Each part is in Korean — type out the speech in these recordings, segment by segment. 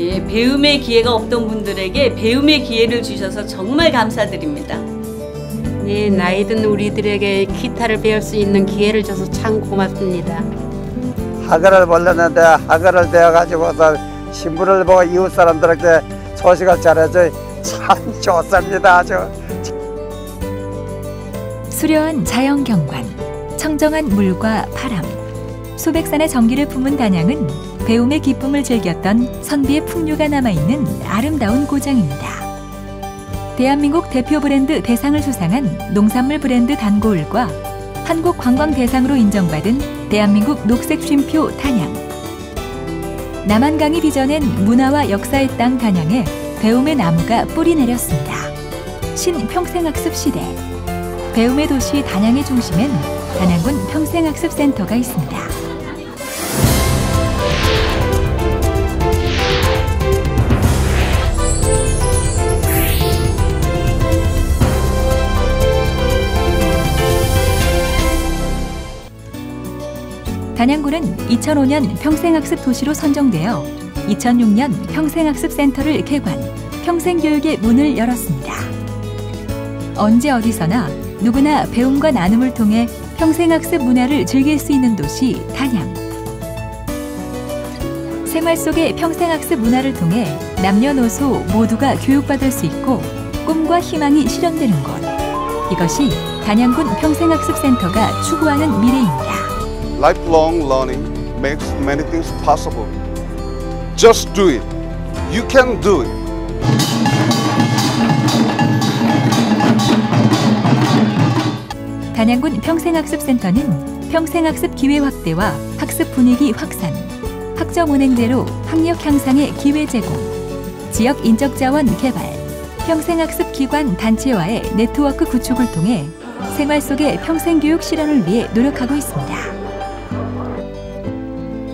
예, 배움의 기회가 없던 분들에게 배움의 기회를 주셔서 정말 감사드립니다. 네, 나이 든 우리들에게 기타를 배울 수 있는 기회를 줘서 참 고맙습니다. 학원을 벌렸는데 학원을 되어가지고서 신부를 보고 이웃 사람들에게 소식을 전해줘 참 좋습니다 아주. 수려한 자연 경관, 청정한 물과 바람, 수백산의 정기를 품은 단양은 배움의 기쁨을 즐겼던 선비의 풍류가 남아있는 아름다운 고장입니다. 대한민국 대표 브랜드 대상을 수상한 농산물 브랜드 단고을과 한국 관광 대상으로 인정받은 대한민국 녹색 쉼표 단양. 남한강이 빚어낸 문화와 역사의 땅 단양에 배움의 나무가 뿌리 내렸습니다. 신평생학습 시대. 배움의 도시 단양의 중심엔 단양군 평생학습센터가 있습니다. 단양군은 2005년 평생학습 도시로 선정되어 2006년 평생학습센터를 개관, 평생교육의 문을 열었습니다. 언제 어디서나 누구나 배움과 나눔을 통해 평생학습 문화를 즐길 수 있는 도시 단양. 생활 속의 평생학습 문화를 통해 남녀노소 모두가 교육받을 수 있고 꿈과 희망이 실현되는 곳. 이것이 단양군 평생학습센터가 추구하는 미래입니다. Lifelong learning makes many things possible. Just do it. You can do it. 단양군 평생학습센터는 평생학습 기회 확대와 학습 분위기 확산, 학점 운행제로 학력 향상의 기회 제공, 지역 인적 자원 개발, 평생학습 기관 단체와의 네트워크 구축을 통해 생활 속의 평생교육 실현을 위해 노력하고 있습니다.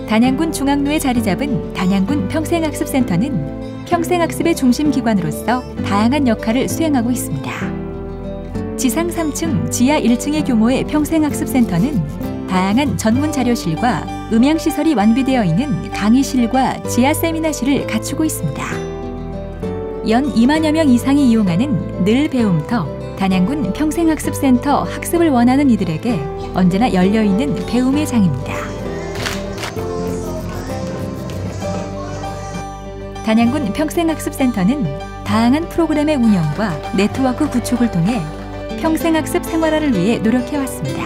단양군 중앙로에 자리 잡은 단양군 평생학습센터는 평생학습의 중심 기관으로서 다양한 역할을 수행하고 있습니다. 지상 3층, 지하 1층의 규모의 평생학습센터는 다양한 전문 자료실과 음향시설이 완비되어 있는 강의실과 지하 세미나실을 갖추고 있습니다. 연 2만여 명 이상이 이용하는 늘 배움터 단양군 평생학습센터 학습을 원하는 이들에게 언제나 열려있는 배움의 장입니다. 단양군 평생학습센터는 다양한 프로그램의 운영과 네트워크 구축을 통해 평생학습 생활화를 위해 노력해왔습니다.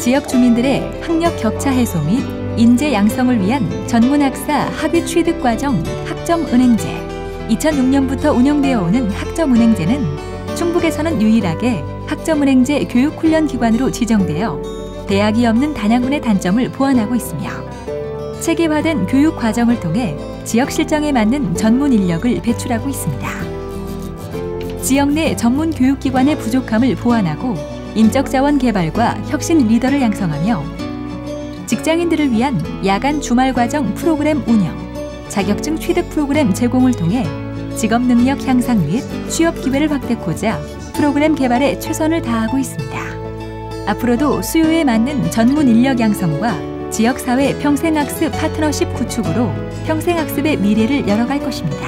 지역 주민들의 학력 격차 해소 및 인재 양성을 위한 전문학사 학위 취득 과정 학점은행제 2006년부터 운영되어 오는 학점은행제는 충북에서는 유일하게 학점은행제 교육훈련 기관으로 지정되어 대학이 없는 단양군의 단점을 보완하고 있으며 체계화된 교육 과정을 통해 지역 실정에 맞는 전문 인력을 배출하고 있습니다. 지역 내 전문 교육기관의 부족함을 보완하고 인적 자원 개발과 혁신 리더를 양성하며 직장인들을 위한 야간 주말 과정 프로그램 운영, 자격증 취득 프로그램 제공을 통해 직업 능력 향상 및 취업 기회를 확대하고자 프로그램 개발에 최선을 다하고 있습니다. 앞으로도 수요에 맞는 전문 인력 양성과 지역사회 평생학습 파트너십 구축으로 평생학습의 미래를 열어갈 것입니다.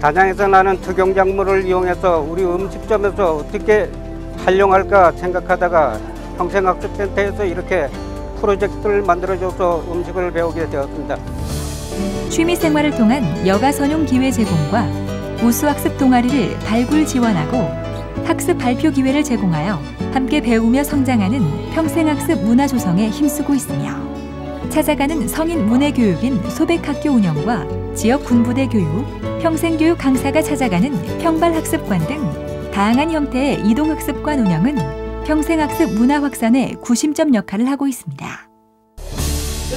단양에서 나는 특용작물을 이용해서 우리 음식점에서 어떻게 활용할까 생각하다가 평생학습센터에서 이렇게 프로젝트를 만들어줘서 음식을 배우게 되었습니다. 취미 생활을 통한 여가 선용 기회 제공과 우수학습 동아리를 발굴 지원하고 학습 발표 기회를 제공하여 함께 배우며 성장하는 평생학습 문화 조성에 힘쓰고 있으며 찾아가는 성인 문해 교육인 소백학교 운영과 지역 군부대 교육, 평생교육 강사가 찾아가는 평발학습관 등 다양한 형태의 이동학습관 운영은 평생학습 문화 확산에 구심점 역할을 하고 있습니다.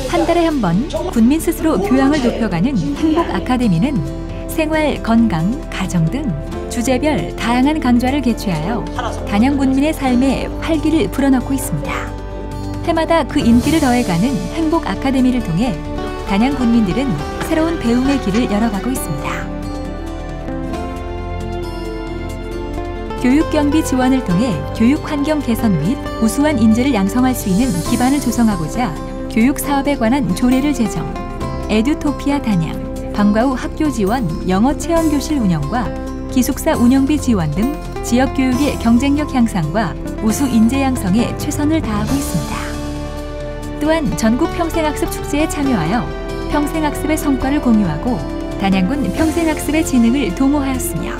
한 달에 한 번 군민 스스로 교양을 높여가는 행복 아카데미는 생활, 건강, 가정 등 주제별 다양한 강좌를 개최하여 단양 군민의 삶에 활기를 불어넣고 있습니다. 해마다 그 인기를 더해가는 행복 아카데미를 통해 단양 군민들은 새로운 배움의 길을 열어가고 있습니다. 교육 경비 지원을 통해 교육 환경 개선 및 우수한 인재를 양성할 수 있는 기반을 조성하고자 교육 사업에 관한 조례를 제정, 에듀토피아 단양, 방과 후 학교 지원, 영어 체험 교실 운영과 기숙사 운영비 지원 등 지역 교육의 경쟁력 향상과 우수 인재 양성에 최선을 다하고 있습니다. 또한 전국 평생학습 축제에 참여하여 평생학습의 성과를 공유하고 단양군 평생학습의 진흥을 도모하였으며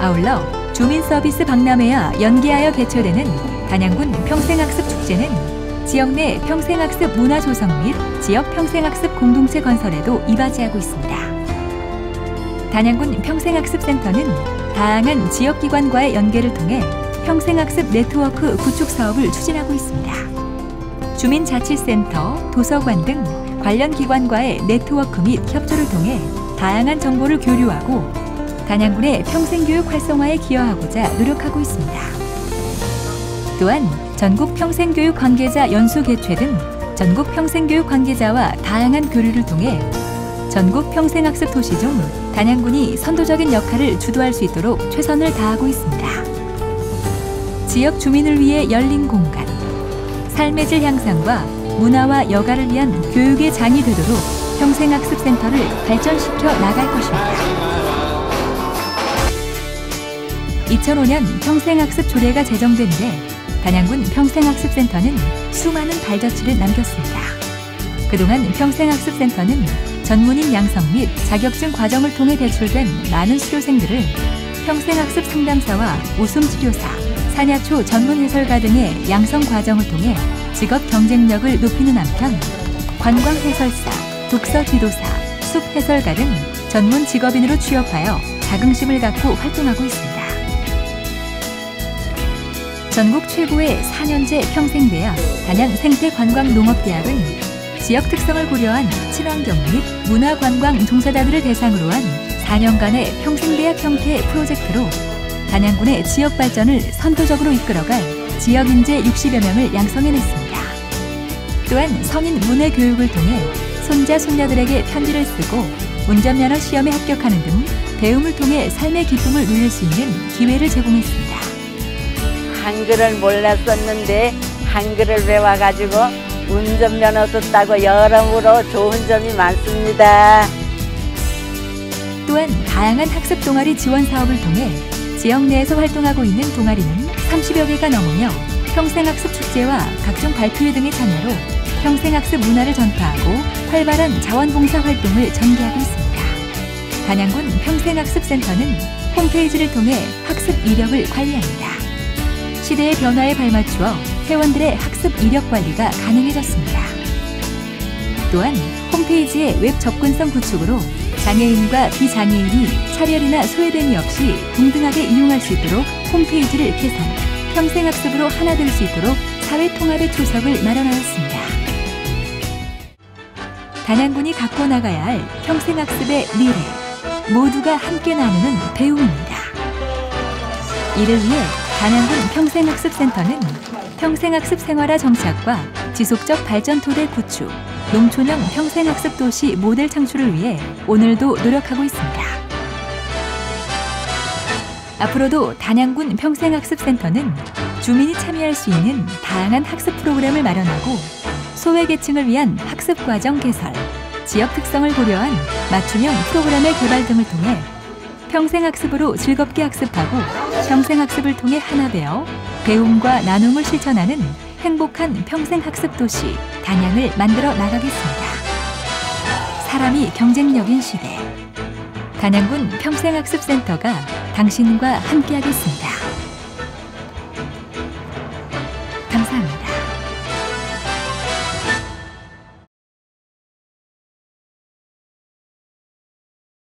아울러 주민 서비스 박람회와 연계하여 개최되는 단양군 평생학습 축제는 지역 내 평생학습 문화 조성 및 지역 평생학습 공동체 건설에도 이바지하고 있습니다. 단양군 평생학습센터는 다양한 지역기관과의 연계를 통해 평생학습 네트워크 구축 사업을 추진하고 있습니다. 주민자치센터, 도서관 등 관련 기관과의 네트워크 및 협조를 통해 다양한 정보를 교류하고 단양군의 평생교육 활성화에 기여하고자 노력하고 있습니다. 또한 전국 평생교육 관계자 연수 개최 등 전국 평생교육 관계자와 다양한 교류를 통해 전국 평생학습 도시 중 단양군이 선도적인 역할을 주도할 수 있도록 최선을 다하고 있습니다. 지역 주민을 위해 열린 공간, 삶의 질 향상과 문화와 여가를 위한 교육의 장이 되도록 평생학습센터를 발전시켜 나갈 것입니다. 2005년 평생학습 조례가 제정된 뒤 단양군 평생학습센터는 수많은 발자취를 남겼습니다. 그동안 평생학습센터는 전문인 양성 및 자격증 과정을 통해 배출된 많은 수료생들을 평생학습 상담사와 웃음치료사, 사냐초 전문 해설가 등의 양성 과정을 통해 직업 경쟁력을 높이는 한편 관광 해설사, 독서 지도사, 숲 해설가 등 전문 직업인으로 취업하여 자긍심을 갖고 활동하고 있습니다. 전국 최고의 4년제 평생대학 단양 생태관광농업대학은 지역 특성을 고려한 친환경 및 문화관광 종사자들을 대상으로 한 4년간의 평생대학 형태의 프로젝트로 단양군의 지역 발전을 선도적으로 이끌어갈 지역 인재 60여 명을 양성해냈습니다. 또한 성인 문해 교육을 통해 손자 손녀들에게 편지를 쓰고 운전면허 시험에 합격하는 등 배움을 통해 삶의 기쁨을 누릴 수 있는 기회를 제공했습니다. 한글을 몰랐었는데 한글을 배워가지고 운전면허도 따고 여러모로 좋은 점이 많습니다. 또한 다양한 학습 동아리 지원 사업을 통해 지역 내에서 활동하고 있는 동아리는 30여 개가 넘으며 평생학습 축제와 각종 발표회 등의 참여로 평생학습 문화를 전파하고 활발한 자원봉사 활동을 전개하고 있습니다. 단양군 평생학습센터는 홈페이지를 통해 학습 이력을 관리합니다. 시대의 변화에 발맞추어 회원들의 학습 이력 관리가 가능해졌습니다. 또한 홈페이지의 웹 접근성 구축으로 장애인과 비장애인이 차별이나 소외됨이 없이 동등하게 이용할 수 있도록 홈페이지를 개선, 평생학습으로 하나 될 수 있도록 사회통합의 초석을 마련하였습니다. 단양군이 갖고 나가야 할 평생학습의 미래, 모두가 함께 나누는 배움입니다. 이를 위해 단양군 평생학습센터는 평생학습 생활화 정착과 지속적 발전 토대 구축, 농촌형 평생학습 도시 모델 창출을 위해 오늘도 노력하고 있습니다. 앞으로도 단양군 평생학습센터는 주민이 참여할 수 있는 다양한 학습 프로그램을 마련하고 소외계층을 위한 학습 과정 개설, 지역 특성을 고려한 맞춤형 프로그램의 개발 등을 통해 평생학습으로 즐겁게 학습하고 평생학습을 통해 하나 되어 배움과 나눔을 실천하는 행복한 평생 학습 도시 단양을 만들어 나가겠습니다. 사람이 경쟁력인 시대. 단양군 평생학습센터가 당신과 함께하겠습니다.